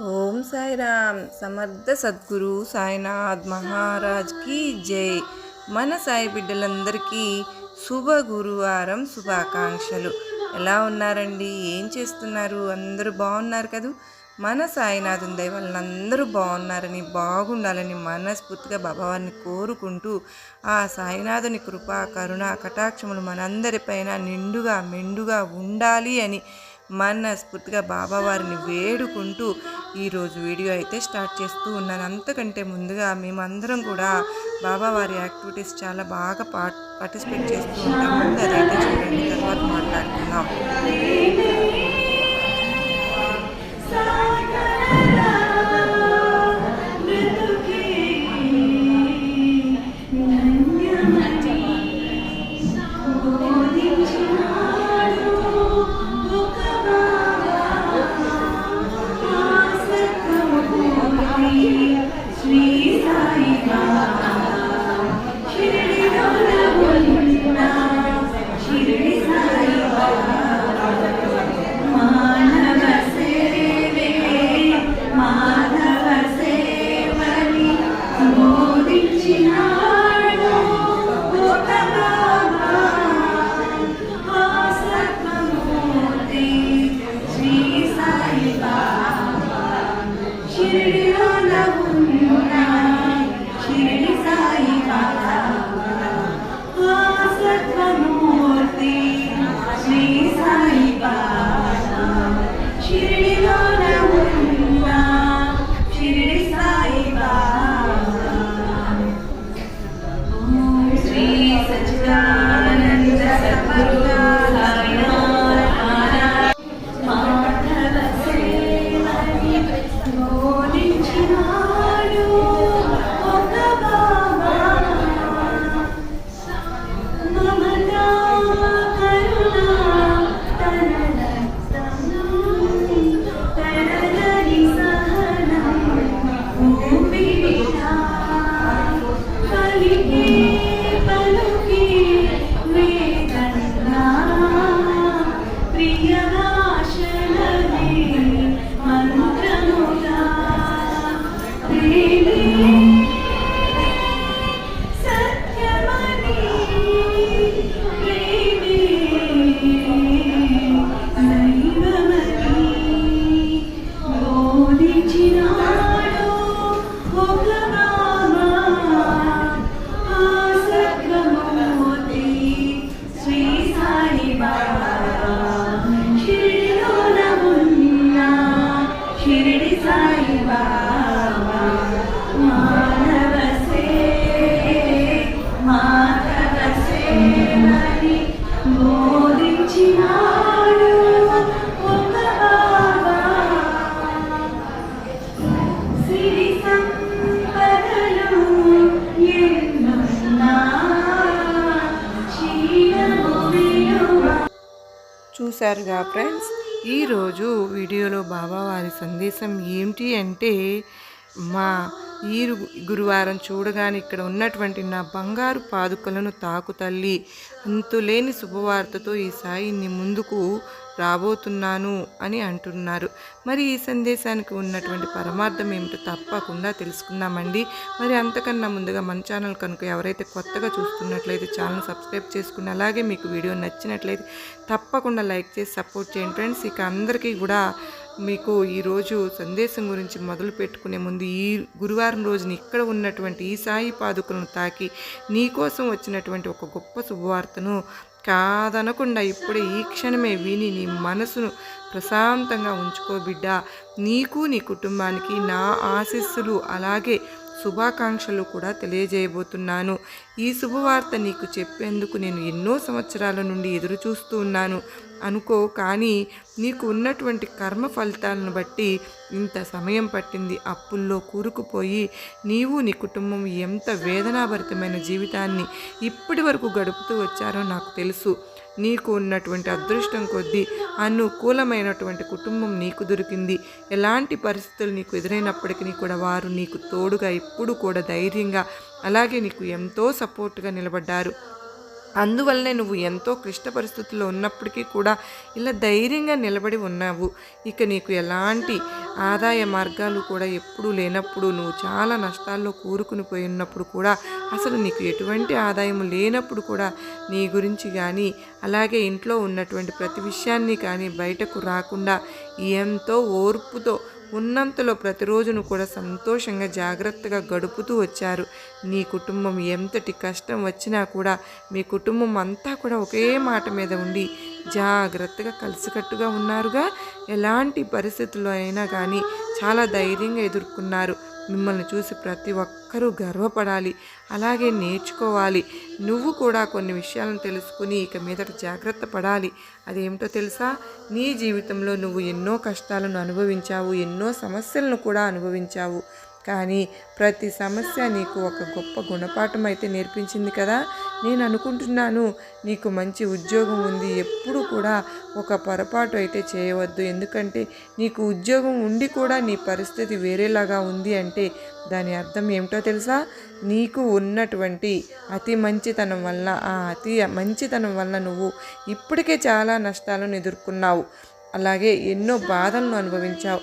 ఓం సాయిరామ్. సమర్థ సద్గురు సాయినాథ్ మహారాజ్కి జై. మన సాయి బిడ్డలందరికీ శుభ గురువారం శుభాకాంక్షలు. ఎలా ఉన్నారండి? ఏం చేస్తున్నారు? అందరూ బాగున్నారు కదూ? మన సాయినాథుని దయ అందరూ బాగున్నారని బాగుండాలని మనస్ఫూర్తిగా బాబావారిని కోరుకుంటూ ఆ సాయినాథుని కృప కరుణ కటాక్షములు మనందరిపైన నిండుగా మెండుగా ఉండాలి అని మనస్ఫూర్తిగా బాబావారిని వేడుకుంటూ ఈరోజు వీడియో అయితే స్టార్ట్ చేస్తూ ఉన్నాను. అంతకంటే ముందుగా మేమందరం కూడా బాబావారి యాక్టివిటీస్ చాలా బాగా పార్ట్ పార్టిసిపేట్ చేస్తూ ఉంటాము. అదైతే చూడండి తర్వాత మాట్లాడుకుందాం. Amen. చూశారుగా ఫ్రెండ్స్? ఈరోజు వీడియోలో బాబావారి సందేశం ఏమిటి అంటే మా ఈ గురువారం చూడగానే ఇక్కడ ఉన్నటువంటి నా బంగారు పాదుకలను తాకు తల్లి. అంతులేని శుభవార్తతో ఈ సాయిని ముందుకు రాబోతున్నాను అని అంటున్నారు. మరి ఈ సందేశానికి ఉన్నటువంటి పరమార్థం ఏమిటో తప్పకుండా తెలుసుకుందామండి. మరి అంతకన్నా ముందుగా మన ఛానల్ కనుక ఎవరైతే కొత్తగా చూస్తున్నట్లయితే ఛానల్ సబ్స్క్రైబ్ చేసుకుని అలాగే మీకు వీడియో నచ్చినట్లయితే తప్పకుండా లైక్ చేసి సపోర్ట్ చేయండి. ఫ్రెండ్స్ ఇక అందరికీ కూడా మీకు ఈరోజు సందేశం గురించి మొదలు పెట్టుకునే ముందు ఈ గురువారం రోజున ఇక్కడ ఉన్నటువంటి ఈ సాయి పాదుకులను తాకి నీకోసం వచ్చినటువంటి ఒక గొప్ప శుభవార్తను కాదనకుండా ఇప్పుడే ఈ క్షణమే విని నీ మనసును ప్రశాంతంగా ఉంచుకో బిడ్డ. నీకు నీ కుటుంబానికి నా ఆశీస్సులు అలాగే శుభాకాంక్షలు కూడా తెలియజేయబోతున్నాను. ఈ శుభవార్త నీకు చెప్పేందుకు నేను ఎన్నో సంవత్సరాల నుండి ఎదురు చూస్తూ ఉన్నాను. అనుకో కానీ నీకు ఉన్నటువంటి కర్మ ఫలితాలను బట్టి ఇంత సమయం పట్టింది. అప్పుల్లో కూరుకుపోయి నీవు నీ కుటుంబం ఎంత వేదనాభరితమైన జీవితాన్ని ఇప్పటి వరకు గడుపుతూ వచ్చారో నాకు తెలుసు. నీకు ఉన్నటువంటి అదృష్టం కొద్దీ అనుకూలమైనటువంటి కుటుంబం నీకు దొరికింది. ఎలాంటి పరిస్థితులు నీకు ఎదురైనప్పటికీ కూడా వారు నీకు తోడుగా ఇప్పుడు కూడా ధైర్యంగా అలాగే నీకు ఎంతో సపోర్ట్గా నిలబడ్డారు. అందువల్లనే నువ్వు ఎంతో క్లిష్ట పరిస్థితుల్లో ఉన్నప్పటికీ కూడా ఇలా ధైర్యంగా నిలబడి ఉన్నావు. ఇక నీకు ఎలాంటి ఆదాయ మార్గాలు కూడా ఎప్పుడూ లేనప్పుడు నువ్వు చాలా నష్టాల్లో కూరుకుని పోయి ఉన్నప్పుడు కూడా అసలు నీకు ఎటువంటి ఆదాయం లేనప్పుడు కూడా నీ గురించి కానీ అలాగే ఇంట్లో ఉన్నటువంటి ప్రతి విషయాన్ని కానీ బయటకు రాకుండా ఎంతో ఓర్పుతో ఉన్నంతలో ప్రతిరోజును కూడా సంతోషంగా జాగ్రత్తగా గడుపుతూ వచ్చారు. నీ కుటుంబం ఎంతటి కష్టం వచ్చినా కూడా మీ కుటుంబం అంతా కూడా ఒకే మాట మీద ఉండి జాగ్రత్తగా కలిసికట్టుగా ఉన్నారుగా? ఎలాంటి పరిస్థితుల్లో అయినా కానీ చాలా ధైర్యంగా ఎదుర్కొన్నారు. మిమ్మల్ని చూసి ప్రతి ఒక్కరూ గర్వపడాలి. అలాగే నేర్చుకోవాలి. నువ్వు కూడా కొన్ని విషయాలను తెలుసుకుని ఇక మీదట జాగ్రత్త పడాలి. అదేమిటో తెలుసా? నీ జీవితంలో నువ్వు ఎన్నో కష్టాలను అనుభవించావు ఎన్నో సమస్యలను కూడా అనుభవించావు. కానీ ప్రతి సమస్య నీకు ఒక గొప్ప గుణపాఠం అయితే నేర్పించింది కదా. నేను అనుకుంటున్నాను నీకు మంచి ఉద్యోగం ఉంది. ఎప్పుడు కూడా ఒక పొరపాటు అయితే చేయవద్దు. ఎందుకంటే నీకు ఉద్యోగం ఉండి కూడా నీ పరిస్థితి వేరేలాగా ఉంది అంటే దాని అర్థం ఏమిటో తెలుసా? నీకు ఉన్నటువంటి అతి మంచితనం వల్ల ఆ అతి మంచితనం వల్ల నువ్వు ఇప్పటికే చాలా నష్టాలను ఎదుర్కొన్నావు. అలాగే ఎన్నో బాధలను అనుభవించావు.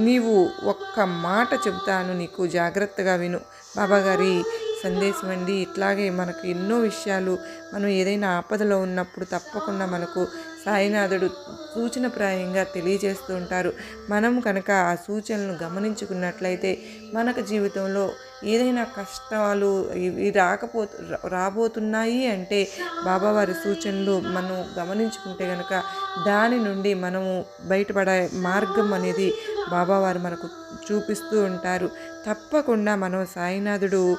నీవు ఒక్క మాట చెబుతాను నీకు జాగ్రత్తగా విను. బాబాగారి సందేశం అండి. ఇట్లాగే మనకు ఎన్నో విషయాలు మనం ఏదైనా ఆపదలో ఉన్నప్పుడు తప్పకుండా మనకు సాయినాథుడు సూచనప్రాయంగా తెలియజేస్తూ ఉంటారు. మనం కనుక ఆ సూచనలను గమనించుకున్నట్లయితే మనకు జీవితంలో ఏదైనా కష్టాలు ఇవి రాకపో రాబోతున్నాయి అంటే బాబావారి సూచనలు మనం గమనించుకుంటే కనుక దాని నుండి మనము బయటపడే మార్గం అనేది బాబావారు మనకు చూపిస్తూ ఉంటారు. తప్పకుండా మనం సాయినాథుడు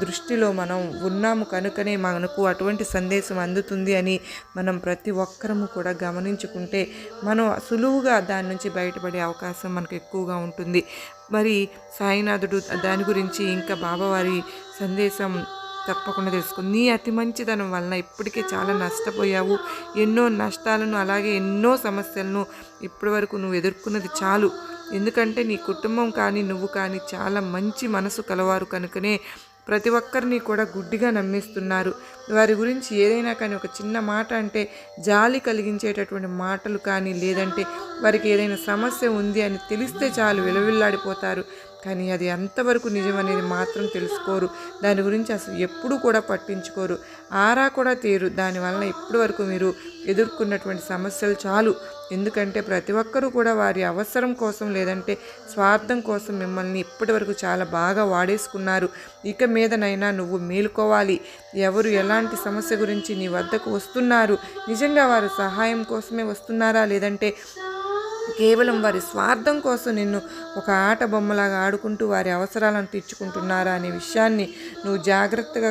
దృష్టిలో మనం ఉన్నాము కనుకనే మనకు అటువంటి సందేశం అందుతుంది అని మనం ప్రతి ఒక్కరము కూడా గమనించుకుంటే మనం సులువుగా దాని నుంచి బయటపడే అవకాశం మనకు ఎక్కువగా ఉంటుంది. మరి సాయినాథుడు దాని గురించి ఇంకా బాబావారి సందేశం తప్పకుండా తెలుసుకో. నీ అతి మంచిదనం వలన ఇప్పటికే చాలా నష్టపోయావు. ఎన్నో నష్టాలను అలాగే ఎన్నో సమస్యలను ఇప్పటి వరకు నువ్వు ఎదుర్కొన్నది చాలు. ఎందుకంటే నీ కుటుంబం కానీ నువ్వు కానీ చాలా మంచి మనసు కలవారు కనుకనే ప్రతి ఒక్కరిని కూడా గుడ్డిగా నమ్మిస్తున్నారు. వారి గురించి ఏదైనా కానీ ఒక చిన్న మాట అంటే జాలి కలిగించేటటువంటి మాటలు కానీ లేదంటే వారికి ఏదైనా సమస్య ఉంది అని తెలిస్తే చాలు విలవిల్లాడిపోతారు. కానీ అది ఎంతవరకు నిజమనేది మాత్రం తెలుసుకోరు. దాని గురించి అసలు ఎప్పుడూ కూడా పట్టించుకోరు. ఆరా కూడా తీరు దానివల్ల ఇప్పటి వరకు మీరు ఎదుర్కొన్నటువంటి సమస్యలు చాలు. ఎందుకంటే ప్రతి ఒక్కరూ కూడా వారి అవసరం కోసం లేదంటే స్వార్థం కోసం మిమ్మల్ని ఇప్పటి వరకు చాలా బాగా వాడేసుకున్నారు. ఇక మీదనైనా నువ్వు మేలుకోవాలి. ఎవరు ఎలాంటి సమస్య గురించి నీ వద్దకు వస్తున్నారు? నిజంగా వారు సహాయం కోసమే వస్తున్నారా? లేదంటే కేవలం వారి స్వార్థం కోసం నిన్ను ఒక ఆట బొమ్మలాగా ఆడుకుంటూ వారి అవసరాలను తీర్చుకుంటున్నారా అనే విషయాన్ని నువ్వు జాగ్రత్తగా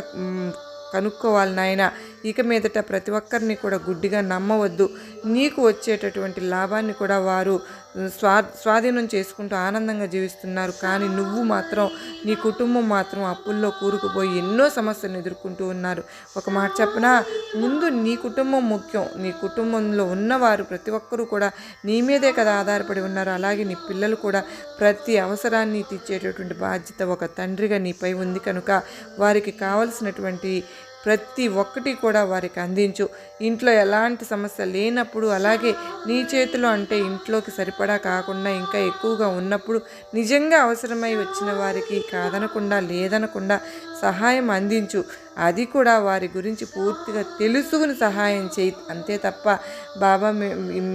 కనుక్కోవాలి నాయన. ఇక మీదట ప్రతి ఒక్కరిని కూడా గుడ్డిగా నమ్మవద్దు. నీకు వచ్చేటటువంటి లాభాన్ని కూడా వారు స్వా స్వాధీనం చేసుకుంటూ ఆనందంగా జీవిస్తున్నారు. కానీ నువ్వు మాత్రం నీ కుటుంబం మాత్రం అప్పుల్లో కూరుకుపోయి ఎన్నో సమస్యలను ఎదుర్కొంటూ ఉన్నారు. ఒక మాట చెప్పనా? ముందు నీ కుటుంబం ముఖ్యం. నీ కుటుంబంలో ఉన్నవారు ప్రతి ఒక్కరూ కూడా నీ మీదే కదా ఆధారపడి ఉన్నారు. అలాగే నీ పిల్లలు కూడా ప్రతి అవసరాన్ని తీర్చేటటువంటి బాధ్యత ఒక తండ్రిగా నీపై ఉంది కనుక వారికి కావలసినటువంటి ప్రతి ఒక్కటి కూడా వారికి అందించు. ఇంట్లో ఎలాంటి సమస్య లేనప్పుడు అలాగే నీ చేతిలో అంటే ఇంట్లోకి సరిపడా కాకుండా ఇంకా ఎక్కువగా ఉన్నప్పుడు నిజంగా అవసరమై వచ్చిన వారికి కాదనకుండా లేదనకుండా సహాయం అందించు. అది కూడా వారి గురించి పూర్తిగా తెలుసుకుని సహాయం చేయి. అంతే తప్ప బాబా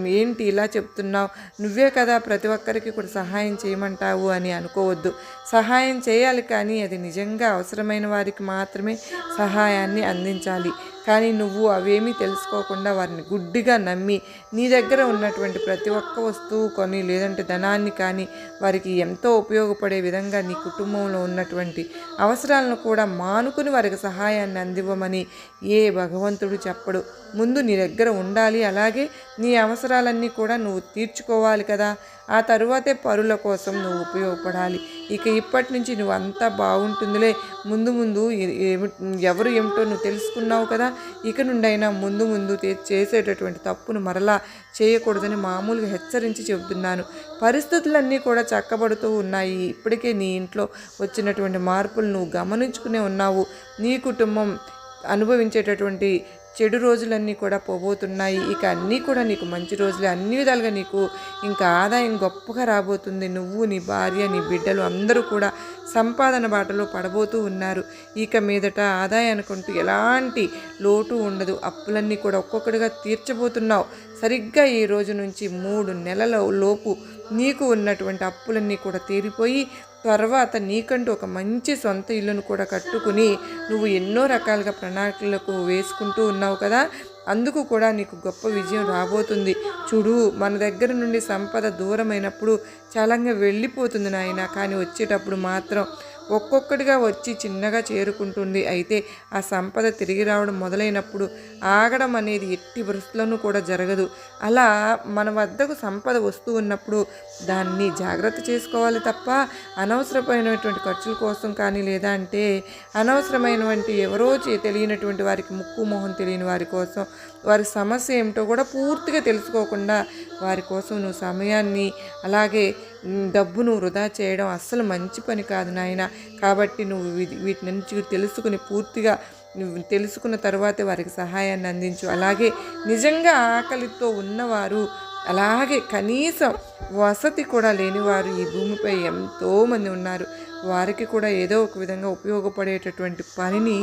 ఏంటి ఇలా చెప్తున్నావు? నువ్వే కదా ప్రతి ఒక్కరికి కూడా సహాయం చేయమంటావు అని అనుకోవద్దు. సహాయం చేయాలి కానీ అది నిజంగా అవసరమైన వారికి మాత్రమే సహాయాన్ని అందించాలి. కానీ నువ్వు అవేమీ తెలుసుకోకుండా వారిని గుడ్డిగా నమ్మి నీ దగ్గర ఉన్నటువంటి ప్రతి ఒక్క వస్తువు కొని లేదంటే ధనాన్ని కానీ వారికి ఎంతో ఉపయోగపడే విధంగా నీ కుటుంబంలో ఉన్నటువంటి అవసరాలను కూడా మానుకుని వారికి సహాయాన్ని అందివ్వమని ఏ భగవంతుడు చెప్పడు. ముందు నీ దగ్గర ఉండాలి. అలాగే నీ అవసరాలన్నీ కూడా నువ్వు తీర్చుకోవాలి కదా. ఆ తరువాతే పరుల కోసం నువ్వు ఉపయోగపడాలి. ఇక ఇప్పటి నుంచి నువ్వు అంతా బాగుంటుందిలే. ముందు ముందు ఎవరు ఏమిటో నువ్వు తెలుసుకున్నావు కదా. ఇక నుండైనా ముందు ముందు చేసేటటువంటి తప్పును మరలా చేయకూడదని మామూలుగా హెచ్చరించి చెబుతున్నాను. పరిస్థితులన్నీ కూడా చక్కబడుతూ ఉన్నాయి. ఇప్పటికే నీ ఇంట్లో వచ్చినటువంటి మార్పులు నువ్వు గమనించుకునే ఉన్నావు. నీ కుటుంబం అనుభవించేటటువంటి చెడు రోజులన్నీ కూడా పోబోతున్నాయి. ఇక అన్నీ కూడా నీకు మంచి రోజులే. అన్ని విధాలుగా నీకు ఇంకా ఆదాయం గొప్పగా రాబోతుంది. నువ్వు నీ భార్య నీ బిడ్డలు అందరూ కూడా సంపాదన బాటలో పడబోతూ ఉన్నారు. ఇక మీదట ఆదాయానికంటూ ఎలాంటి లోటు ఉండదు. అప్పులన్నీ కూడా ఒక్కొక్కటిగా తీర్చబోతున్నావు. సరిగ్గా ఈ రోజు నుంచి మూడు నెలల లోపు నీకు ఉన్నటువంటి అప్పులన్నీ కూడా తీరిపోయి తర్వాత నీకంటూ ఒక మంచి సొంత ఇల్లును కూడా కట్టుకుని నువ్వు ఎన్నో రకాలుగా ప్రణాళికలకు వేసుకుంటూ ఉన్నావు కదా? అందుకు కూడా నీకు గొప్ప విజయం రాబోతుంది. చూడు మన దగ్గర నుండి సంపద దూరమైనప్పుడు చాలంగా వెళ్ళిపోతుంది నాయన కానీ వచ్చేటప్పుడు మాత్రం ఒక్కొక్కటిగా వచ్చి చిన్నగా చేరుకుంటుంది. అయితే ఆ సంపద తిరిగి రావడం మొదలైనప్పుడు ఆగడం అనేది ఎట్టి పరిస్థితులను కూడా జరగదు. అలా మన వద్దకు సంపద వస్తూ ఉన్నప్పుడు దాన్ని జాగ్రత్త చేసుకోవాలి తప్ప అనవసరమైనటువంటి ఖర్చుల కోసం కానీ లేదా అంటే అనవసరమైనటువంటి ఎవరో తెలియనటువంటి వారికి ముక్కు మొహం తెలియని వారి కోసం వారి సమస్య ఏమిటో కూడా పూర్తిగా తెలుసుకోకుండా వారి కోసం నువ్వు సమయాన్ని అలాగే డబ్బును వృధా చేయడం అస్సలు మంచి పని కాదు నాయన. కాబట్టి నువ్వు వీటి నుంచి తెలుసుకుని పూర్తిగా నువ్వు తెలుసుకున్న తర్వాతే వారికి సహాయాన్ని అందించు. అలాగే నిజంగా ఆకలితో ఉన్నవారు అలాగే కనీసం వసతి కూడా లేనివారు ఈ భూమిపై ఎంతోమంది ఉన్నారు. వారికి కూడా ఏదో ఒక విధంగా ఉపయోగపడేటటువంటి పనిని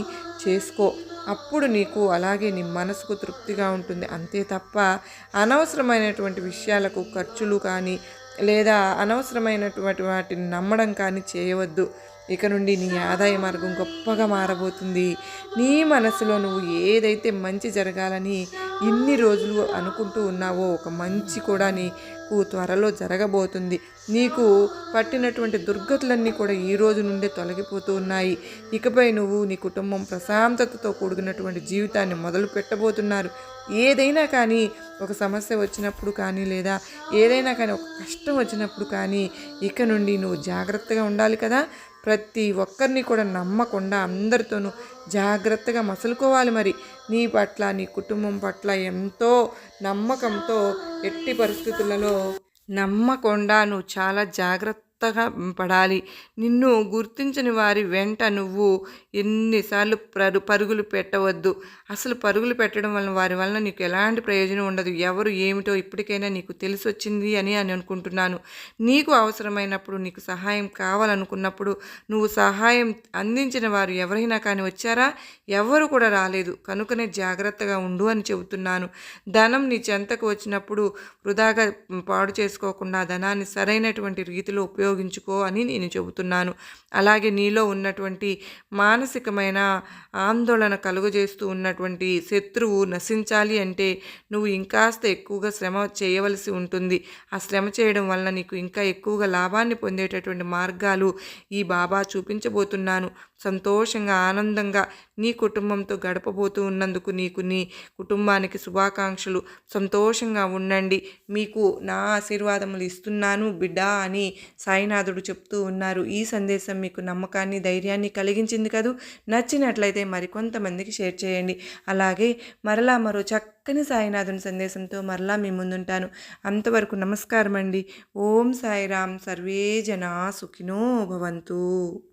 చేసుకో. అప్పుడు నీకు అలాగే నీ మనసుకు తృప్తిగా ఉంటుంది. అంతే తప్ప అనవసరమైనటువంటి విషయాలకు ఖర్చులు కానీ లేదా అనవసరమైనటువంటి వాటిని నమ్మడం కానీ చేయవద్దు. ఇక నుండి నీ ఆదాయ మార్గం గొప్పగా మారబోతుంది. నీ మనసులో నువ్వు ఏదైతే మంచి జరగాలని ఇన్ని రోజులు అనుకుంటూ ఉన్నావో ఒక మంచి కూడా నీకు త్వరలో జరగబోతుంది. నీకు పట్టినటువంటి దుర్గతులన్నీ కూడా ఈ రోజు నుండే తొలగిపోతూ ఉన్నాయి. ఇకపై నువ్వు నీ కుటుంబం ప్రశాంతతతో కూడుకున్నటువంటి జీవితాన్ని మొదలు పెట్టబోతున్నారు. ఏదైనా కానీ ఒక సమస్య వచ్చినప్పుడు కానీ లేదా ఏదైనా కానీ ఒక కష్టం వచ్చినప్పుడు కానీ ఇక నుండి నువ్వు జాగ్రత్తగా ఉండాలి కదా. ప్రతి ఒక్కరిని కూడా నమ్మకుండా అందరితోనూ జాగ్రత్తగా మసలుకోవాలి మరి. నీ పట్ల నీ కుటుంబం పట్ల ఎంతో నమ్మకంతో ఎట్టి పరిస్థితులలో నమ్మకుండా నువ్వు చాలా జాగ్రత్త కొత్తగా పడాలి. నిన్ను గుర్తించని వారి వెంట నువ్వు ఎన్నిసార్లు పరు పరుగులు పెట్టవద్దు. అసలు పరుగులు పెట్టడం వలన వారి వలన నీకు ఎలాంటి ప్రయోజనం ఉండదు. ఎవరు ఏమిటో ఇప్పటికైనా నీకు తెలిసి వచ్చింది అని అని అనుకుంటున్నాను. నీకు అవసరమైనప్పుడు నీకు సహాయం కావాలనుకున్నప్పుడు నువ్వు సహాయం అందించిన వారు ఎవరైనా కానీ వచ్చారా? ఎవరు కూడా రాలేదు. కనుకనే జాగ్రత్తగా ఉండు అని చెబుతున్నాను. ధనం నీ చెంతకు వచ్చినప్పుడు వృధాగా పాడు చేసుకోకుండా ధనాన్ని సరైనటువంటి రీతిలో ఉపయోగ ఉపయోగించుకో అని నేను చెబుతున్నాను. అలాగే నీలో ఉన్నటువంటి మానసికమైన ఆందోళన కలుగజేస్తూ ఉన్నటువంటి శత్రువు నశించాలి అంటే నువ్వు ఇంకాస్త ఎక్కువగా శ్రమ చేయవలసి ఉంటుంది. ఆ శ్రమ చేయడం వలన నీకు ఇంకా ఎక్కువగా లాభాన్ని పొందేటటువంటి మార్గాలు ఈ బాబా చూపించబోతున్నాను. సంతోషంగా ఆనందంగా నీ కుటుంబంతో గడపబోతూ ఉన్నందుకు నీకు నీ కుటుంబానికి శుభాకాంక్షలు. సంతోషంగా ఉండండి. మీకు నా ఆశీర్వాదములు ఇస్తున్నాను బిడ్డ అని సాయినాథుడు చెప్తూ ఉన్నారు. ఈ సందేశం మీకు నమ్మకాన్ని ధైర్యాన్ని కలిగించింది కదూ? నచ్చినట్లయితే మరికొంతమందికి షేర్ చేయండి. అలాగే మరలా మరో చక్కని సాయినాథుని సందేశంతో మరలా మీ ముందుంటాను. అంతవరకు నమస్కారం అండి ఓం సాయిరామ్. సర్వే జనా సుఖినో భవంతు.